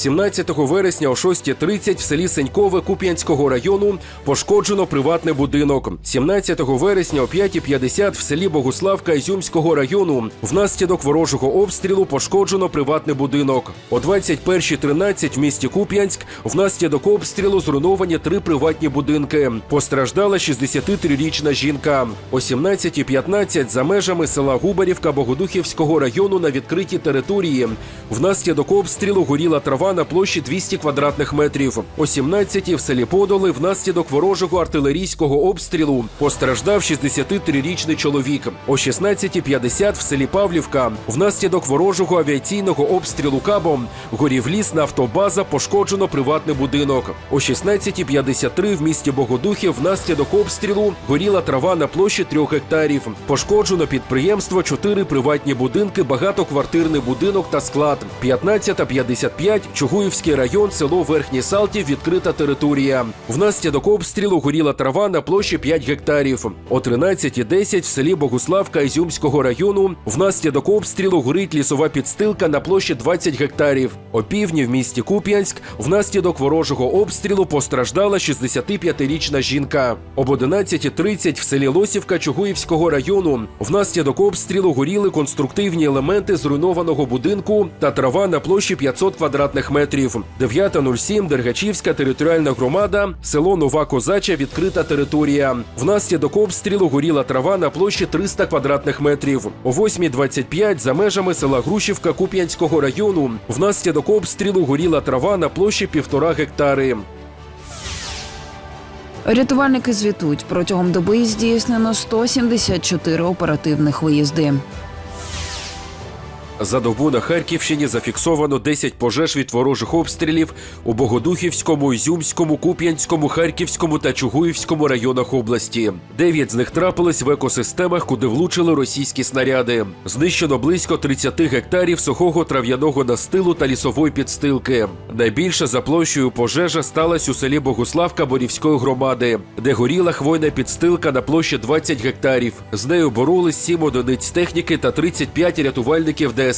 17 вересня о 6.30 в селі Сенькове Куп'янського району пошкоджено приватний будинок. 17 вересня о 5.50 в селі Богуславка Ізюмського району внаслідок ворожого обстрілу пошкоджено приватний будинок. О 21.13 в місті Куп'янськ внаслідок обстрілу зруйновані три приватні будинки. Постраждала 63-річна жінка. О 17.15 за межами села Губарівка Богодухівського району на відкритій території. Внаслідок обстрілу горіла трава на площі 200 квадратних метрів. О 17-й в селі Подоли внаслідок ворожого артилерійського обстрілу постраждав 63-річний чоловік. О 16.50 в селі Павлівка внаслідок ворожого авіаційного обстрілу кабом горів ліс нафтобаза, пошкоджено приватний будинок. О 16.53 в місті Богодухів внаслідок обстрілу горіла трава на площі 3 гектарів. Пошкоджено підприємство, 4 приватні будинки, багатоквартирний будинок та склад. 15.55 Чугуївський район, село Верхній Салтів, відкрита територія. Внаслідок обстрілу горіла трава на площі 5 гектарів. О 13.10 в селі Богуславка Ізюмського району внаслідок обстрілу горить лісова підстилка на площі 20 гектарів. О півдні в місті Куп'янськ внаслідок ворожого обстрілу постраждала 65-річна жінка. Об 11.30 в селі Лосівка Чугуївського району внаслідок обстрілу горіли конструктивні елементи зруйнованого будинку та трава на площі 500 квадратних метрів. 9.07 Дергачівська територіальна громада, село Нова Козача, відкрита територія. Внаслідок обстрілу горіла трава на площі 300 квадратних метрів. О 8.25 за межами села Грушівка Куп'янського району внаслідок обстрілу горіла трава на площі півтора гектари. Рятувальники звітують протягом доби здійснено 174 оперативних виїзди. За добу на Харківщині зафіксовано 10 пожеж від ворожих обстрілів у Богодухівському, Ізюмському, Куп'янському, Харківському та Чугуївському районах області. Дев'ять з них трапились в екосистемах, куди влучили російські снаряди. Знищено близько 30 гектарів сухого трав'яного настилу та лісової підстилки. Найбільше за площею пожежа сталася у селі Богуславка Борівської громади, де горіла хвойна підстилка на площі 20 гектарів. З нею боролись 7 одиниць техніки та 35 рятувальників ДСНС.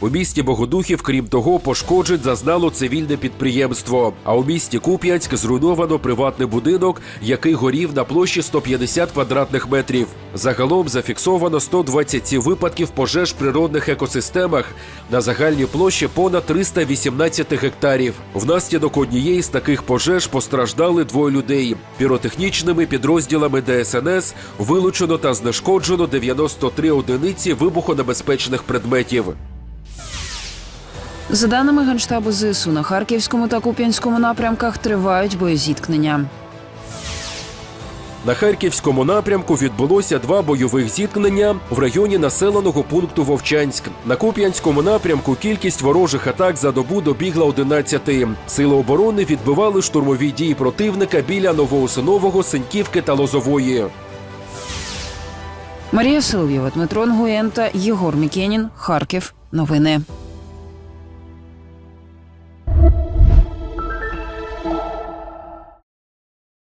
У місті Богодухів, крім того, пошкоджень зазнало цивільне підприємство. А у місті Куп'янськ зруйновано приватний будинок, який горів на площі 150 квадратних метрів. Загалом зафіксовано 127 випадків пожеж в природних екосистемах на загальній площі понад 318 гектарів. Внаслідок однієї з таких пожеж постраждали двоє людей. Піротехнічними підрозділами ДСНС вилучено та знешкоджено 93 одиниці вибухонебезпечних предметів. За даними Генштабу ЗСУ, на Харківському та Куп'янському напрямках тривають боєзіткнення. На харківському напрямку відбулося два бойових зіткнення в районі населеного пункту Вовчанськ. На Куп'янському напрямку кількість ворожих атак за добу добігла 11. Сили оборони відбивали штурмові дії противника біля Новоосинового, Синьківки та Лозової. Марія Силвєва, Дмитро Нгуєнта, Єгор Мікенін. Харків. Новини.